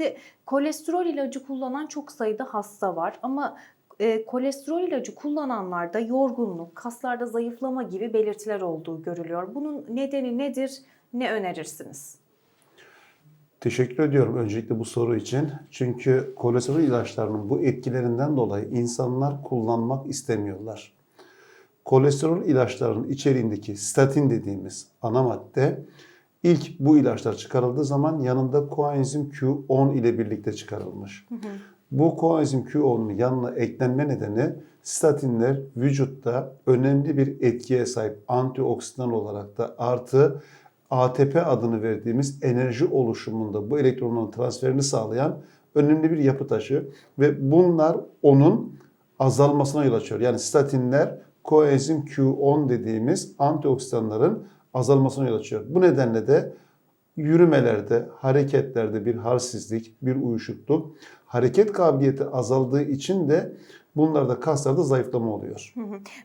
Şimdi kolesterol ilacı kullanan çok sayıda hasta var ama e, kolesterol ilacı kullananlarda yorgunluk, kaslarda zayıflama gibi belirtiler olduğu görülüyor. Bunun nedeni nedir? Ne önerirsiniz? Teşekkür ediyorum öncelikle bu soru için. Çünkü kolesterol ilaçlarının bu etkilerinden dolayı insanlar kullanmak istemiyorlar. Kolesterol ilaçlarının içeriğindeki statin dediğimiz ana madde ilk bu ilaçlar çıkarıldığı zaman yanında koenzim Q10 ile birlikte çıkarılmış. Bu koenzim Q10'un yanına eklenme nedeni statinler vücutta önemli bir etkiye sahip antioksidan olarak da artı ATP adını verdiğimiz enerji oluşumunda bu elektronların transferini sağlayan önemli bir yapı taşı ve bunlar onun azalmasına yol açıyor. Yani statinler koenzim Q10 dediğimiz antioksidanların azalmasına yol açıyor. Bu nedenle de yürümelerde, hareketlerde bir halsizlik, bir uyuşukluk, hareket kabiliyeti azaldığı için de bunlarda kaslarda zayıflama oluyor.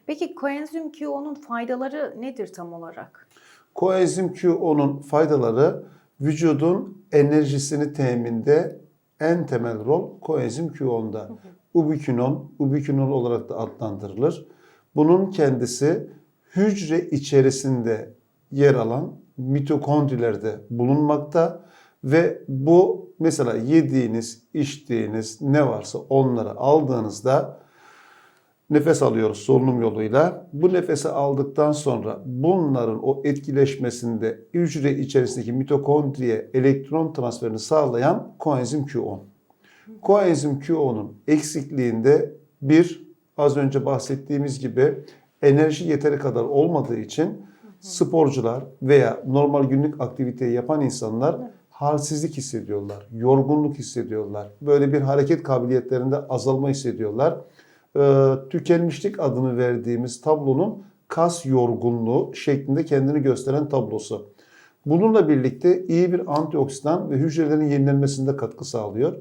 Peki koenzim Q10'un faydaları nedir tam olarak? Koenzim Q10'un faydaları vücudun enerjisini teminde en temel rol koenzim Q10'da. Ubiquinon, ubiquinon olarak da adlandırılır. Bunun kendisi hücre içerisinde yer alan mitokondrilerde bulunmakta ve bu mesela yediğiniz, içtiğiniz ne varsa onları aldığınızda nefes alıyoruz solunum yoluyla. Bu nefesi aldıktan sonra bunların o etkileşmesinde hücre içerisindeki mitokondriye elektron transferini sağlayan koenzim Q10. Koenzim Q10'un eksikliğinde bir az önce bahsettiğimiz gibi enerji yeteri kadar olmadığı için sporcular veya normal günlük aktiviteyi yapan insanlar halsizlik hissediyorlar, yorgunluk hissediyorlar. Böyle bir hareket kabiliyetlerinde azalma hissediyorlar. Ee, tükenmişlik adını verdiğimiz tablonun kas yorgunluğu şeklinde kendini gösteren tablosu. Bununla birlikte iyi bir antioksidan ve hücrelerin yenilenmesinde katkı sağlıyor.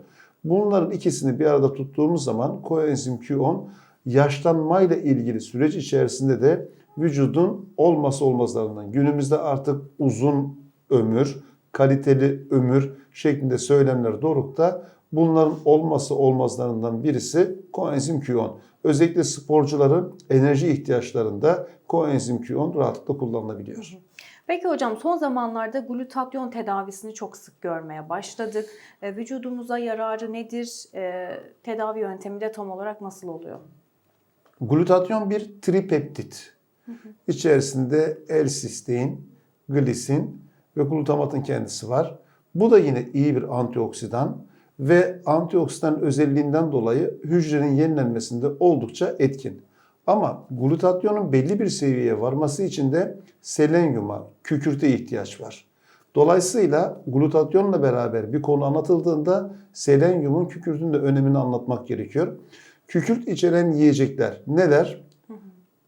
Bunların ikisini bir arada tuttuğumuz zaman koenzim Q10 yaşlanmayla ilgili süreç içerisinde de vücudun olması olmazlarından. Günümüzde artık uzun ömür, kaliteli ömür şeklinde söylemler dorukta bunların olması olmazlarından birisi koenzim Q10. Özellikle sporcuların enerji ihtiyaçlarında koenzim Q10 rahatlıkla kullanılabiliyor. Peki hocam son zamanlarda glutatyon tedavisini çok sık görmeye başladık. E, vücudumuza yararı nedir? E, tedavi yöntemi de tam olarak nasıl oluyor? Glutatyon bir tripeptit. İçerisinde L-sistein, glisin ve glutamatın kendisi var. Bu da yine iyi bir antioksidan ve antioksidan özelliğinden dolayı hücrenin yenilenmesinde oldukça etkin. Ama glutatyonun belli bir seviyeye varması için de selenyuma, kükürte ihtiyaç var. Dolayısıyla glutatyonla beraber bir konu anlatıldığında selenyumun kükürtün de önemini anlatmak gerekiyor. Kükürt içeren yiyecekler neler?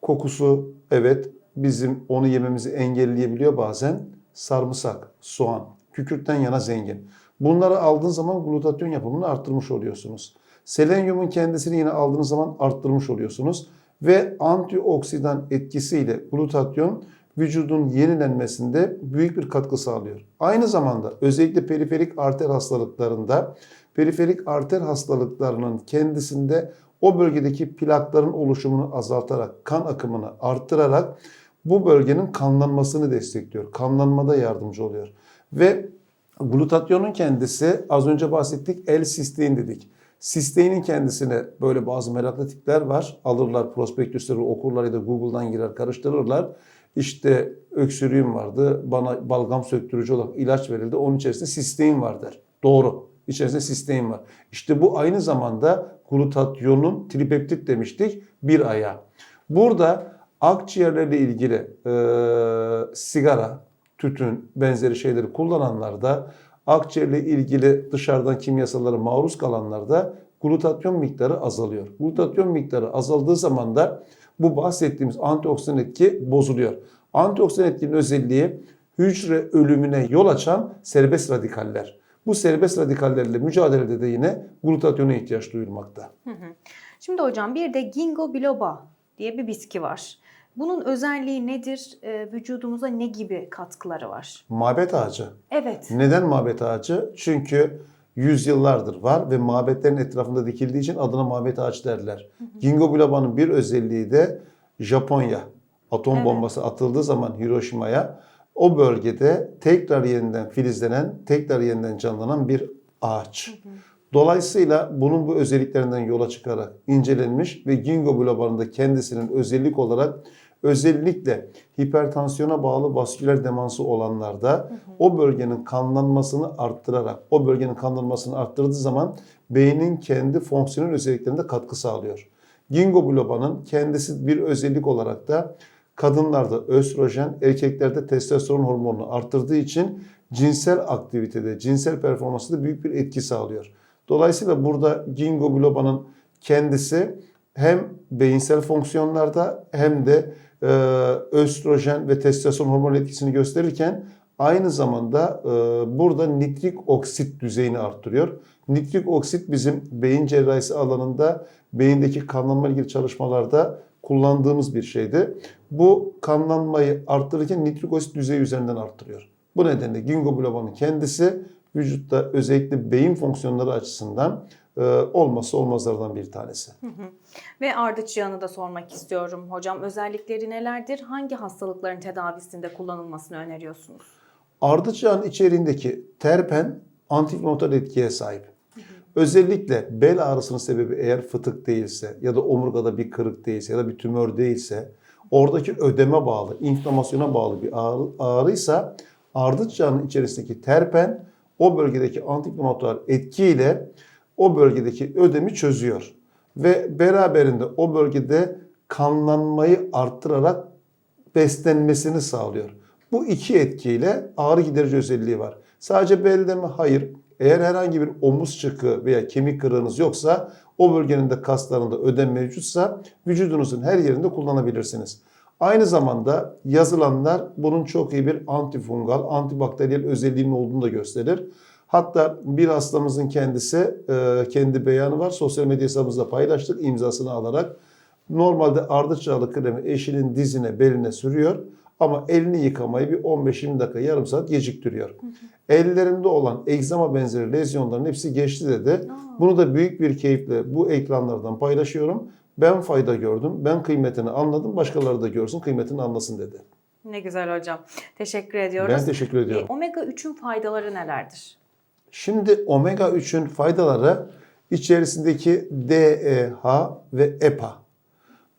Kokusu evet bizim onu yememizi engelleyebiliyor bazen. Sarımsak, soğan, kükürtten yana zengin. Bunları aldığın zaman glutatyon yapımını arttırmış oluyorsunuz. Selenyumun kendisini yine aldığınız zaman arttırmış oluyorsunuz. Ve antioksidan etkisiyle glutatyon vücudun yenilenmesinde büyük bir katkı sağlıyor. Aynı zamanda özellikle periferik arter hastalıklarında periferik arter hastalıklarının kendisinde o bölgedeki plakların oluşumunu azaltarak, kan akımını arttırarak bu bölgenin kanlanmasını destekliyor. Kanlanmada yardımcı oluyor. Ve glutatyonun kendisi az önce bahsettik L-sistein dedik. Sisteinin kendisine böyle bazı meraklı tipler var. Alırlar prospektüsleri okurlar ya da Google'dan girer karıştırırlar. İşte öksürüğüm vardı. Bana balgam söktürücü olarak ilaç verildi. Onun içerisinde sistein vardır. Doğru. İçerisinde sistein var. İşte bu aynı zamanda glutatyonun tripeptit demiştik bir ayağı. Burada akciğerlerle ilgili e, sigara, tütün benzeri şeyleri kullananlarda akciğerle ilgili dışarıdan kimyasallara maruz kalanlarda glutatyon miktarı azalıyor. Glutatyon miktarı azaldığı zaman da bu bahsettiğimiz antioksidan etki bozuluyor. Antioksidan etkinin özelliği hücre ölümüne yol açan serbest radikaller. Bu serbest radikallerle mücadelede de yine glutatyona ihtiyaç duyulmakta. Şimdi hocam bir de ginkgo biloba diye bir bitki var. Bunun özelliği nedir? E, vücudumuza ne gibi katkıları var? Mabet ağacı. Evet. Neden mabet ağacı? Çünkü yüzyıllardır var ve mabetlerin etrafında dikildiği için adına mabet ağaç derler. Ginkgo biloba'nın bir özelliği de Japonya. Atom Evet. bombası atıldığı zaman Hiroşima'ya o bölgede tekrar yeniden filizlenen, tekrar yeniden canlanan bir ağaç. Dolayısıyla bunun bu özelliklerinden yola çıkarak incelenmiş ve Ginkgo biloba'nın da kendisinin özellik olarak özellikle hipertansiyona bağlı vasküler demansı olanlarda o bölgenin kanlanmasını arttırarak, o bölgenin kanlanmasını arttırdığı zaman beynin kendi fonksiyonel özelliklerinde katkı sağlıyor. Ginkgo biloba'nın kendisi bir özellik olarak da kadınlarda östrojen, erkeklerde testosteron hormonunu arttırdığı için cinsel aktivitede, cinsel performansında büyük bir etki sağlıyor. Dolayısıyla burada ginkgo biloba'nın kendisi hem beyinsel fonksiyonlarda hem de e, östrojen ve testosteron hormon etkisini gösterirken aynı zamanda e, burada nitrik oksit düzeyini arttırıyor. Nitrik oksit bizim beyin cerrahisi alanında beyindeki kanlanma ilgili çalışmalarda kullandığımız bir şeydi. Bu kanlanmayı arttırırken nitrik oksit düzeyi üzerinden arttırıyor. Bu nedenle ginkgo biloba'nın kendisi vücutta özellikle beyin fonksiyonları açısından e, olmazsa olmazlardan bir tanesi. Ve ardıç yağını da sormak istiyorum hocam. Özellikleri nelerdir? Hangi hastalıkların tedavisinde kullanılmasını öneriyorsunuz? Ardıç yağının içeriğindeki terpen antiinflamatuar etkiye sahip. Özellikle bel ağrısının sebebi eğer fıtık değilse ya da omurgada bir kırık değilse ya da bir tümör değilse oradaki ödeme bağlı, inflamasyona bağlı bir ağrı, ağrıysa ardıç yağının içerisindeki terpen o bölgedeki antiinflamatuar etkiyle o bölgedeki ödemi çözüyor. Ve beraberinde o bölgede kanlanmayı arttırarak beslenmesini sağlıyor. Bu iki etkiyle ağrı giderici özelliği var. Sadece belde mi? Hayır. Eğer herhangi bir omuz çıkığı veya kemik kırığınız yoksa o bölgenin de kaslarında ödem mevcutsa vücudunuzun her yerinde kullanabilirsiniz. Aynı zamanda yazılanlar bunun çok iyi bir antifungal, antibakteriyel özelliğinin olduğunu da gösterir. Hatta bir hastamızın kendisi e, kendi beyanı var. Sosyal medya hesabımızda paylaştık imzasını alarak. Normalde ardıç yağlı kremi eşinin dizine, beline sürüyor. Ama elini yıkamayı bir 15-20 dakika, yarım saat geciktiriyor. Ellerinde olan egzama benzeri lezyonların hepsi geçti dedi. Bunu da büyük bir keyifle bu ekranlardan paylaşıyorum. Ben fayda gördüm, ben kıymetini anladım, başkaları da görsün, kıymetini anlasın dedi. Ne güzel hocam. Teşekkür ediyoruz. Ben teşekkür ediyorum. E, Omega 3'ün faydaları nelerdir? Şimdi omega 3'ün faydaları içerisindeki DEH ve EPA.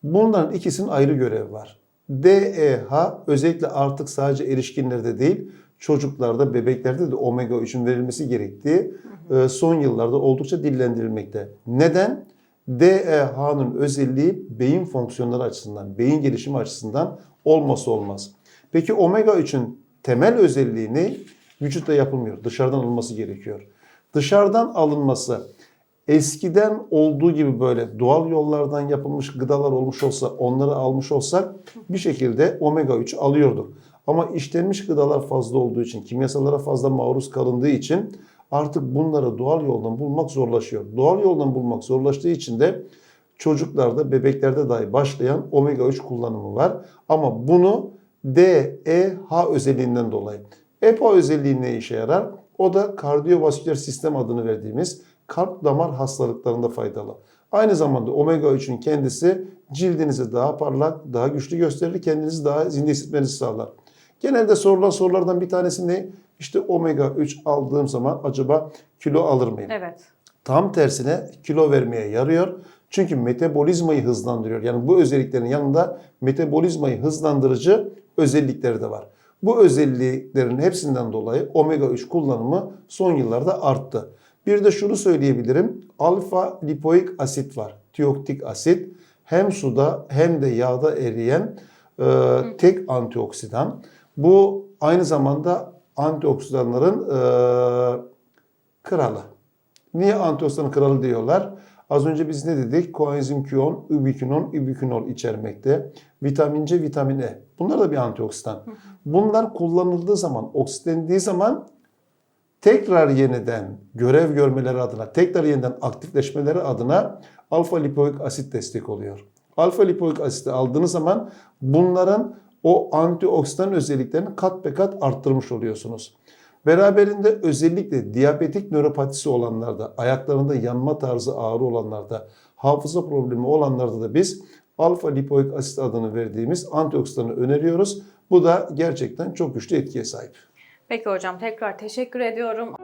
Bunların ikisinin ayrı görevi var. DEH özellikle artık sadece erişkinlerde değil, çocuklarda, bebeklerde de omega 3'ün verilmesi gerektiği e, son yıllarda oldukça dillendirilmekte. Neden? DEH'nın özelliği beyin fonksiyonları açısından, beyin gelişimi açısından olması olmaz. Peki omega 3'ün temel özelliği ne? Vücutta yapılmıyor. Dışarıdan alınması gerekiyor. Dışarıdan alınması eskiden olduğu gibi böyle doğal yollardan yapılmış gıdalar olmuş olsa onları almış olsak bir şekilde omega 3 alıyorduk. Ama işlenmiş gıdalar fazla olduğu için, kimyasallara fazla maruz kalındığı için artık bunları doğal yoldan bulmak zorlaşıyor. Doğal yoldan bulmak zorlaştığı için de çocuklarda, bebeklerde dahi başlayan omega 3 kullanımı var. Ama bunu D, E, H özelliğinden dolayı. EPA özelliği ne işe yarar? O da kardiyovasküler sistem adını verdiğimiz kalp damar hastalıklarında faydalı. Aynı zamanda omega 3'ün kendisi cildinizi daha parlak, daha güçlü gösterir, kendinizi daha zinde hissetmenizi sağlar. Genelde sorulan sorulardan bir tanesi ne? İşte omega 3 aldığım zaman acaba kilo alır mıyım? Evet. Tam tersine kilo vermeye yarıyor. Çünkü metabolizmayı hızlandırıyor. Yani bu özelliklerin yanında metabolizmayı hızlandırıcı özellikleri de var. Bu özelliklerin hepsinden dolayı omega 3 kullanımı son yıllarda arttı. Bir de şunu söyleyebilirim. Alfa lipoik asit var. Tioktik asit. Hem suda hem de yağda eriyen e, tek antioksidan. Bu aynı zamanda antioksidanların e, kralı. Niye antioksidanın kralı diyorlar? Az önce biz ne dedik? Koenzim Q10, ubiquinon, ubiquinol içermekte. Vitamin C, vitamin E. Bunlar da bir antioksidan. Bunlar kullanıldığı zaman, oksitlendiği zaman tekrar yeniden görev görmeleri adına, tekrar yeniden aktifleşmeleri adına alfa lipoik asit destek oluyor. Alfa lipoik asiti aldığınız zaman bunların o antioksidan özelliklerini kat be kat arttırmış oluyorsunuz. Beraberinde özellikle diyabetik nöropatisi olanlarda, ayaklarında yanma tarzı ağrı olanlarda, hafıza problemi olanlarda da biz alfa lipoik asit adını verdiğimiz antioksidanı öneriyoruz. Bu da gerçekten çok güçlü etkiye sahip. Peki hocam tekrar teşekkür ediyorum.